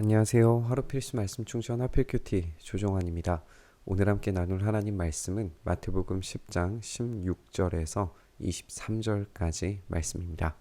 안녕하세요. 하루 필수 말씀 충전 하필 큐티 조종환입니다. 오늘 함께 나눌 하나님 말씀은 마태복음 10장 16절에서 23절까지 말씀입니다.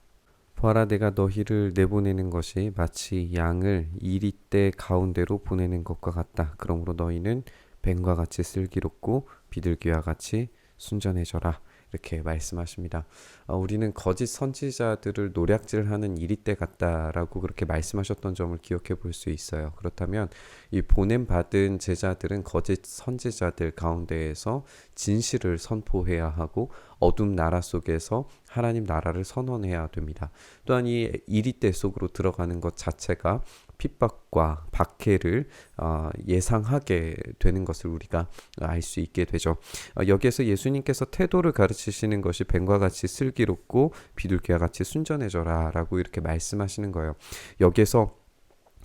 보아라 내가 너희를 내보내는 것이 마치 양을 이리떼 가운데로 보내는 것과 같다. 그러므로 너희는 뱀과 같이 슬기롭고 비둘기와 같이 순전해져라. 이렇게 말씀하십니다. 어, 우리는 거짓 선지자들을 노략질하는 이리때 같다라고 그렇게 말씀하셨던 점을 기억해 볼 수 있어요. 그렇다면 이 보냄 받은 제자들은 거짓 선지자들 가운데에서 진실을 선포해야 하고 어둠 나라 속에서 하나님 나라를 선언해야 됩니다. 또한 이 이리 때 속으로 들어가는 것 자체가 핍박과 박해를 어, 예상하게 되는 것을 우리가 알 수 있게 되죠. 어, 여기에서 예수님께서 태도를 가르치시는 것이 뱀과 같이 슬기롭고 비둘기와 같이 순전해져라라고 이렇게 말씀하시는 거예요. 여기에서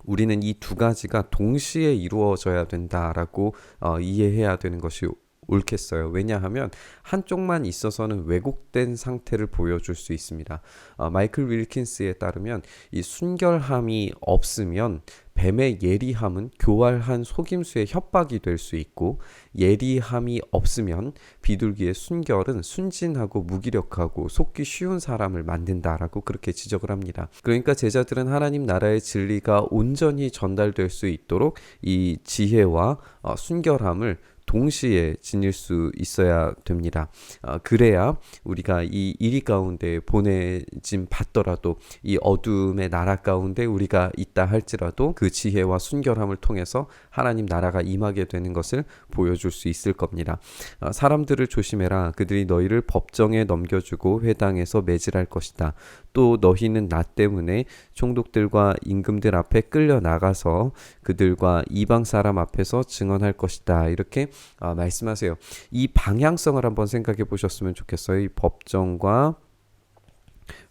우리는 이 두 가지가 동시에 이루어져야 된다라고 어, 이해해야 되는 것이 옳겠어요. 왜냐하면 한쪽만 있어서는 왜곡된 상태를 보여줄 수 있습니다. 어, 마이클 윌킨스에 따르면 이 순결함이 없으면 뱀의 예리함은 교활한 속임수의 협박이 될 수 있고 예리함이 없으면 비둘기의 순결은 순진하고 무기력하고 속기 쉬운 사람을 만든다라고 그렇게 지적을 합니다. 그러니까 제자들은 하나님 나라의 진리가 온전히 전달될 수 있도록 이 지혜와 어, 순결함을 동시에 지닐 수 있어야 됩니다. 어, 그래야 우리가 이 이리 가운데 보내짐 받더라도 이 어둠의 나라 가운데 우리가 있다 할지라도 그 지혜와 순결함을 통해서 하나님 나라가 임하게 되는 것을 보여줄 수 있을 겁니다. 어, 사람들을 조심해라. 그들이 너희를 법정에 넘겨주고 회당에서 매질할 것이다. 또 너희는 나 때문에 총독들과 임금들 앞에 끌려 나가서 그들과 이방 사람 앞에서 증언할 것이다. 이렇게 어, 말씀하세요. 이 방향성을 한번 생각해 보셨으면 좋겠어요. 이 법정과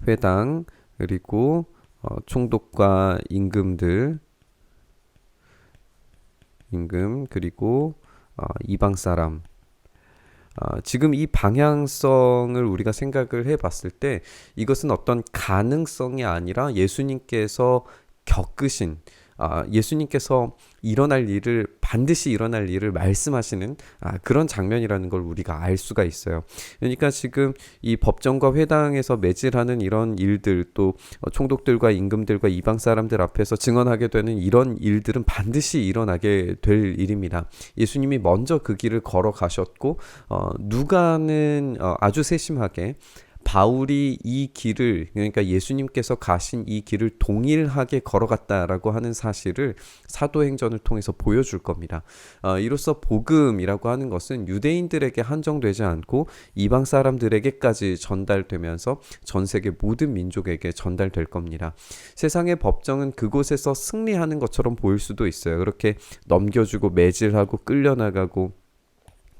회당 그리고 어, 총독과 임금들 임금 그리고 어, 이방 사람 어, 지금 이 방향성을 우리가 생각을 해 봤을 때 이것은 어떤 가능성이 아니라 예수님께서 겪으신 아, 예수님께서 일어날 일을 반드시 일어날 일을 말씀하시는 아, 그런 장면이라는 걸 우리가 알 수가 있어요. 그러니까 지금 이 법정과 회당에서 매질하는 이런 일들 또 총독들과 임금들과 이방 사람들 앞에서 증언하게 되는 이런 일들은 반드시 일어나게 될 일입니다. 예수님이 먼저 그 길을 걸어가셨고 어, 누가는 어, 아주 세심하게 바울이 이 길을 그러니까 예수님께서 가신 이 길을 동일하게 걸어갔다라고 하는 사실을 사도행전을 통해서 보여줄 겁니다. 어, 이로써 복음이라고 하는 것은 유대인들에게 한정되지 않고 이방 사람들에게까지 전달되면서 전 세계 모든 민족에게 전달될 겁니다. 세상의 법정은 그곳에서 승리하는 것처럼 보일 수도 있어요. 그렇게 넘겨주고 매질하고 끌려나가고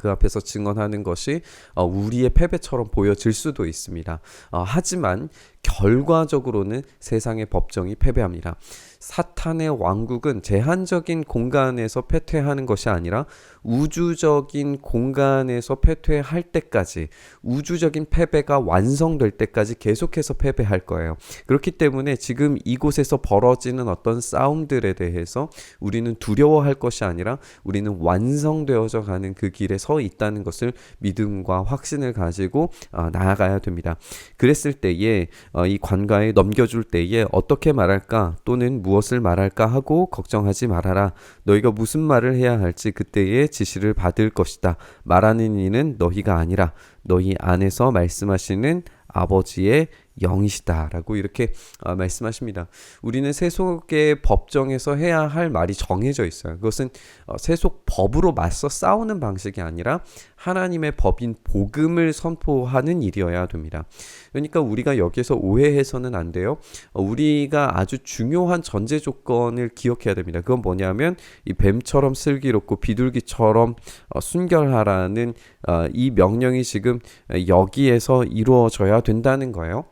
그 앞에서 증언하는 것이 어, 우리의 패배처럼 보여질 수도 있습니다. 어, 하지만 결과적으로는 세상의 법정이 패배합니다. 사탄의 왕국은 제한적인 공간에서 패퇴하는 것이 아니라 우주적인 공간에서 패퇴할 때까지 우주적인 패배가 완성될 때까지 계속해서 패배할 거예요. 그렇기 때문에 지금 이곳에서 벌어지는 어떤 싸움들에 대해서 우리는 두려워할 것이 아니라 우리는 완성되어져 가는 그 길에 서 있다는 것을 믿음과 확신을 가지고 어, 나아가야 됩니다. 그랬을 때에 어, 이 관가에 넘겨줄 때에 어떻게 말할까 또는 무엇을 말할까 하고 걱정하지 말아라. 너희가 무슨 말을 해야 할지 그때에 지시를 받을 것이다. 말하는 이는 너희가 아니라 너희 안에서 말씀하시는 아버지의 영이시다라고 이렇게 어, 말씀하십니다. 우리는 세속의 법정에서 해야 할 말이 정해져 있어요. 그것은 어, 세속 법으로 맞서 싸우는 방식이 아니라 하나님의 법인 복음을 선포하는 일이어야 됩니다. 그러니까 우리가 여기서 오해해서는 안 돼요. 어, 우리가 아주 중요한 전제 조건을 기억해야 됩니다. 그건 뭐냐면 이 뱀처럼 슬기롭고 비둘기처럼 어, 순결하라는 어, 이 명령이 지금 여기에서 이루어져야 된다는 거예요.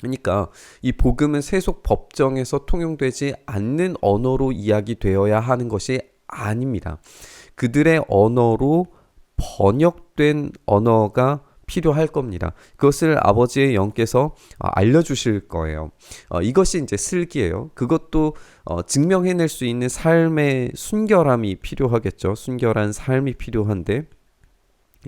그러니까 이 복음은 세속 법정에서 통용되지 않는 언어로 이야기되어야 하는 것이 아닙니다. 그들의 언어로 번역된 언어가 필요할 겁니다. 그것을 아버지의 영께서 어, 알려주실 거예요. 어, 이것이 이제 슬기예요. 그것도 어, 증명해낼 수 있는 삶의 순결함이 필요하겠죠. 순결한 삶이 필요한데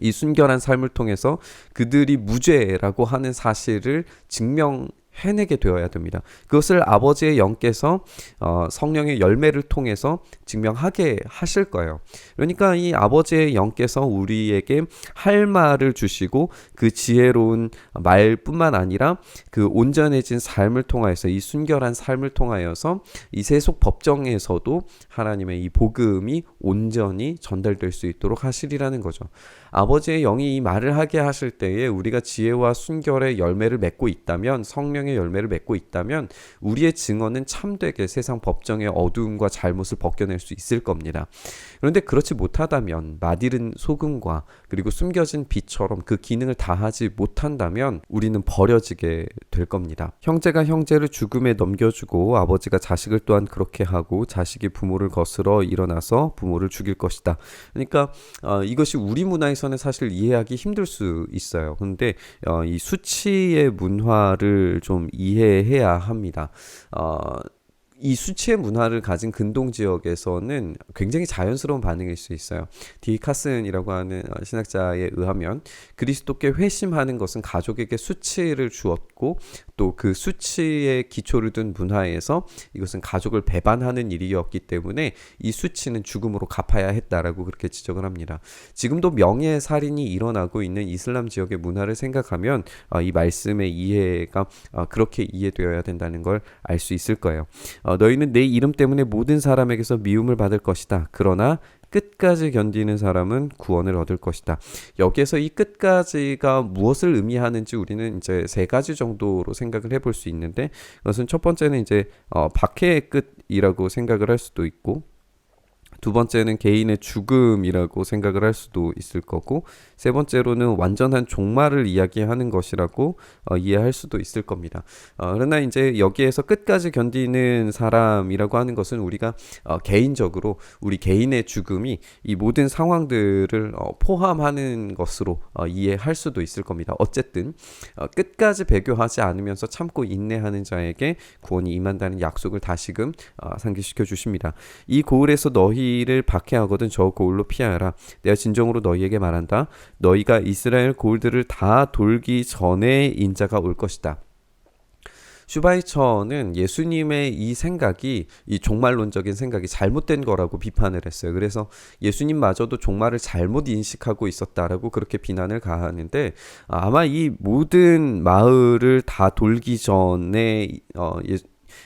이 순결한 삶을 통해서 그들이 무죄라고 하는 사실을 증명 해 내게 되어야 됩니다. 그것을 아버지의 영께서 어, 성령의 열매를 통해서 증명하게 하실 거예요. 그러니까 이 아버지의 영께서 우리에게 할 말을 주시고 그 지혜로운 말뿐만 아니라 그 온전해진 삶을 통하여서 이 순결한 삶을 통하여서 이 세속 법정에서도 하나님의 이 복음이 온전히 전달될 수 있도록 하시리라는 거죠. 아버지의 영이 이 말을 하게 하실 때에 우리가 지혜와 순결의 열매를 맺고 있다면 성령의 열매를 맺고 있다면 우리의 증언은 참되게 세상 법정의 어두움과 잘못을 벗겨낼 수 있을 겁니다. 그런데 그렇지 못하다면 마디른 소금과 그리고 숨겨진 빛처럼 그 기능을 다하지 못한다면 우리는 버려지게 될 겁니다. 형제가 형제를 죽음에 넘겨주고 아버지가 자식을 또한 그렇게 하고 자식이 부모를 거스러 일어나서 부모를 죽일 것이다. 그러니까 어, 이것이 우리 문화에서 입장에서는 사실 이해하기 힘들 수 있어요. 근데 어, 이 수치의 문화를 좀 이해해야 합니다. 어, 이 수치의 문화를 가진 근동 지역에서는 굉장히 자연스러운 반응일 수 있어요. 디 카슨이라고 하는 어, 신학자에 의하면 그리스도께 회심하는 것은 가족에게 수치를 주었고 또 그 수치의 기초를 둔 문화에서 이것은 가족을 배반하는 일이었기 때문에 이 수치는 죽음으로 갚아야 했다라고 그렇게 지적을 합니다. 지금도 명예 살인이 일어나고 있는 이슬람 지역의 문화를 생각하면 어, 이 말씀의 이해가 어, 그렇게 이해되어야 된다는 걸 알 수 있을 거예요. 어, 너희는 내 이름 때문에 모든 사람에게서 미움을 받을 것이다. 그러나 끝까지 견디는 사람은 구원을 얻을 것이다. 여기에서 이 끝까지가 무엇을 의미하는지 우리는 이제 세 가지 정도로 생각을 해볼 수 있는데 그것은 첫 번째는 이제 어, 박해의 끝이라고 생각을 할 수도 있고 두 번째는 개인의 죽음이라고 생각을 할 수도 있을 거고 세 번째로는 완전한 종말을 이야기하는 것이라고 어, 이해할 수도 있을 겁니다. 어, 그러나 이제 여기에서 끝까지 견디는 사람이라고 하는 것은 우리가 어, 개인적으로 우리 개인의 죽음이 이 모든 상황들을 어, 포함하는 것으로 어, 이해할 수도 있을 겁니다. 어쨌든 어, 끝까지 배교하지 않으면서 참고 인내하는 자에게 구원이 임한다는 약속을 다시금 어, 상기시켜 주십니다. 이 고을에서 너희 를 박해하거든 저 고을로 피하여라. 내가 진정으로 너희에게 말한다. 너희가 이스라엘 고을들을 다 돌기 전에 인자가 올 것이다. 슈바이처는 예수님의 이 생각이 이 종말론적인 생각이 잘못된 거라고 비판을 했어요. 그래서 예수님마저도 종말을 잘못 인식하고 있었다라고 그렇게 비난을 가하는데 아마 이 모든 마을을 다 돌기 전에 어,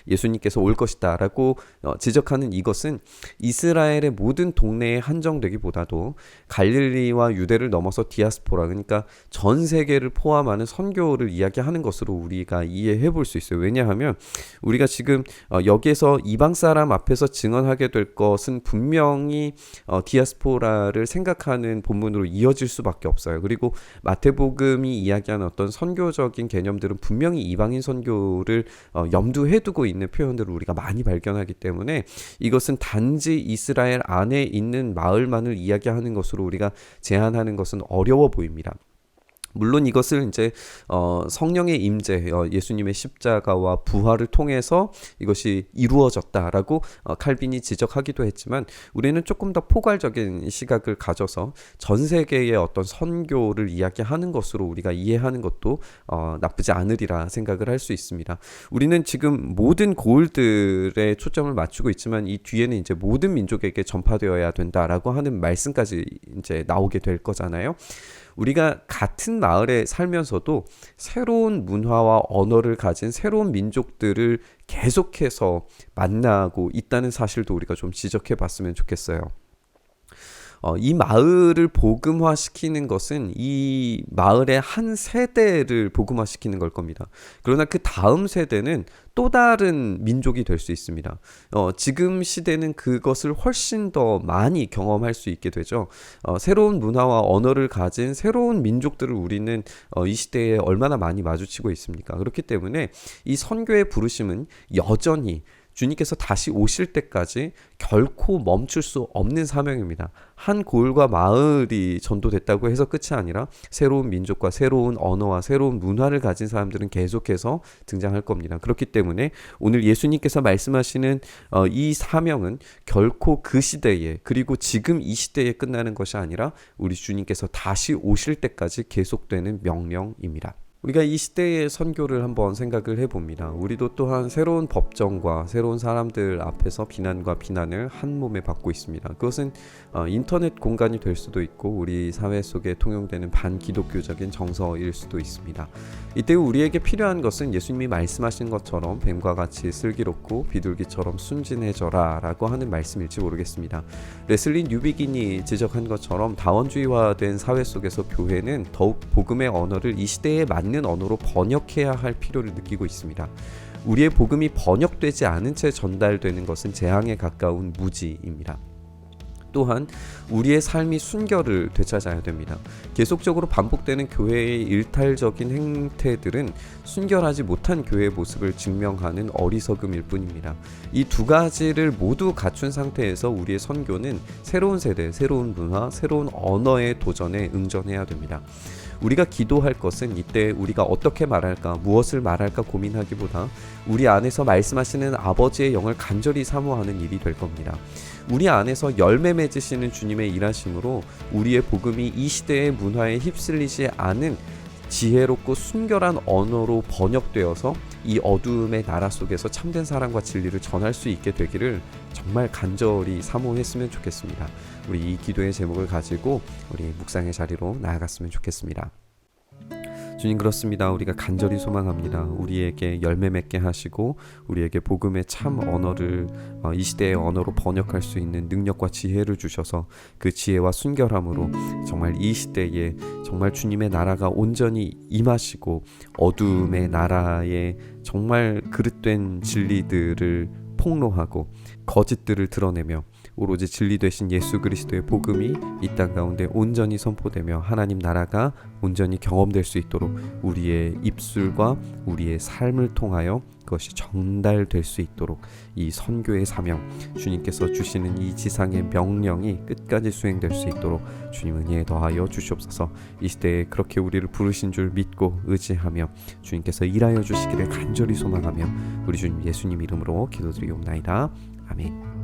예, 예수님께서 올 것이다라고 어, 지적하는 이것은 이스라엘의 모든 동네에 한정되기보다도 갈릴리와 유대를 넘어서 디아스포라 그러니까 전 세계를 포함하는 선교를 이야기하는 것으로 우리가 이해해 볼 수 있어요. 왜냐하면 우리가 지금 어, 여기에서 이방 사람 앞에서 증언하게 될 것은 분명히 어, 디아스포라를 생각하는 본문으로 이어질 수밖에 없어요. 그리고 마태복음이 이야기하는 어떤 선교적인 개념들은 분명히 이방인 선교를 염두에 두고 있는 표현들을 우리가 많이 발견하기 때문에 이것은 단지 이스라엘 안에 있는 마을만을 이야기하는 것으로 우리가 제한하는 것은 어려워 보입니다. 물론 이것을 이제 어, 성령의 임재, 어, 예수님의 십자가와 부활을 통해서 이것이 이루어졌다라고 어, 칼빈이 지적하기도 했지만 우리는 조금 더 포괄적인 시각을 가져서 전 세계의 어떤 선교를 이야기하는 것으로 우리가 이해하는 것도 어, 나쁘지 않으리라 생각을 할 수 있습니다. 우리는 지금 모든 고을들에 초점을 맞추고 있지만 이 뒤에는 이제 모든 민족에게 전파되어야 된다라고 하는 말씀까지 이제 나오게 될 거잖아요. 우리가 같은 마을에 살면서도 새로운 문화와 언어를 가진 새로운 민족들을 계속해서 만나고 있다는 사실도 우리가 좀 지적해 봤으면 좋겠어요. 어, 이 마을을 복음화시키는 것은 이 마을의 한 세대를 복음화시키는 걸 겁니다. 그러나 그 다음 세대는 또 다른 민족이 될 수 있습니다. 어, 지금 시대는 그것을 훨씬 더 많이 경험할 수 있게 되죠. 어, 새로운 문화와 언어를 가진 새로운 민족들을 우리는 어, 이 시대에 얼마나 많이 마주치고 있습니까? 그렇기 때문에 이 선교의 부르심은 여전히 주님께서 다시 오실 때까지 결코 멈출 수 없는 사명입니다. 한 고을과 마을이 전도됐다고 해서 끝이 아니라 새로운 민족과 새로운 언어와 새로운 문화를 가진 사람들은 계속해서 등장할 겁니다. 그렇기 때문에 오늘 예수님께서 말씀하시는 어, 이 사명은 결코 그 시대에 그리고 지금 이 시대에 끝나는 것이 아니라 우리 주님께서 다시 오실 때까지 계속되는 명령입니다. 우리가 이 시대의 선교를 한번 생각을 해봅니다. 우리도 또한 새로운 법정과 새로운 사람들 앞에서 비난과 비난을 한 몸에 받고 있습니다. 그것은 어, 인터넷 공간이 될 수도 있고 우리 사회 속에 통용되는 반기독교적인 정서일 수도 있습니다. 이때 우리에게 필요한 것은 예수님이 말씀하신 것처럼 뱀과 같이 슬기롭고 비둘기처럼 순진해져라 라고 하는 말씀일지 모르겠습니다. 레슬리 뉴비긴이 지적한 것처럼 다원주의화된 사회 속에서 교회는 더욱 복음의 언어를 이 시대에 맞는 언어로 번역해야 할 필요를 느끼고 있습니다. 우리의 복음이 번역되지 않은 채 전달되는 것은 재앙에 가까운 무지입니다. 또한 우리의 삶이 순결을 되찾아야 됩니다. 계속적으로 반복되는 교회의 일탈적인 행태들은 순결하지 못한 교회의 모습을 증명하는 어리석음일 뿐입니다. 이 두 가지를 모두 갖춘 상태에서 우리의 선교는 새로운 세대, 새로운 문화, 새로운 언어의 도전에 응전해야 됩니다. 우리가 기도할 것은 이때 우리가 어떻게 말할까, 무엇을 말할까 고민하기보다 우리 안에서 말씀하시는 아버지의 영을 간절히 사모하는 일이 될 겁니다. 우리 안에서 열매 맺으시는 주님의 일하심으로 우리의 복음이 이 시대의 문화에 휩쓸리지 않은 지혜롭고 순결한 언어로 번역되어서 이 어두움의 나라 속에서 참된 사랑과 진리를 전할 수 있게 되기를 정말 간절히 사모했으면 좋겠습니다. 우리 이 기도의 제목을 가지고 우리 묵상의 자리로 나아갔으면 좋겠습니다. 주님 그렇습니다. 우리가 간절히 소망합니다. 우리에게 열매 맺게 하시고 우리에게 복음의 참 언어를 어, 이 시대의 언어로 번역할 수 있는 능력과 지혜를 주셔서 그 지혜와 순결함으로 정말 이 시대에 정말 주님의 나라가 온전히 임하시고 어둠의 나라에 정말 그릇된 진리들을 폭로하고 거짓들을 드러내며 오로지 진리 되신 예수 그리스도의 복음이 이 땅 가운데 온전히 선포되며 하나님 나라가 온전히 경험될 수 있도록 우리의 입술과 우리의 삶을 통하여 그것이 전달될 수 있도록 이 선교의 사명 주님께서 주시는 이 지상의 명령이 끝까지 수행될 수 있도록 주님 은혜에 더하여 주시옵소서. 이 시대에 그렇게 우리를 부르신 줄 믿고 의지하며 주님께서 일하여 주시기를 간절히 소망하며 우리 주님 예수님 이름으로 기도드리옵나이다. 아멘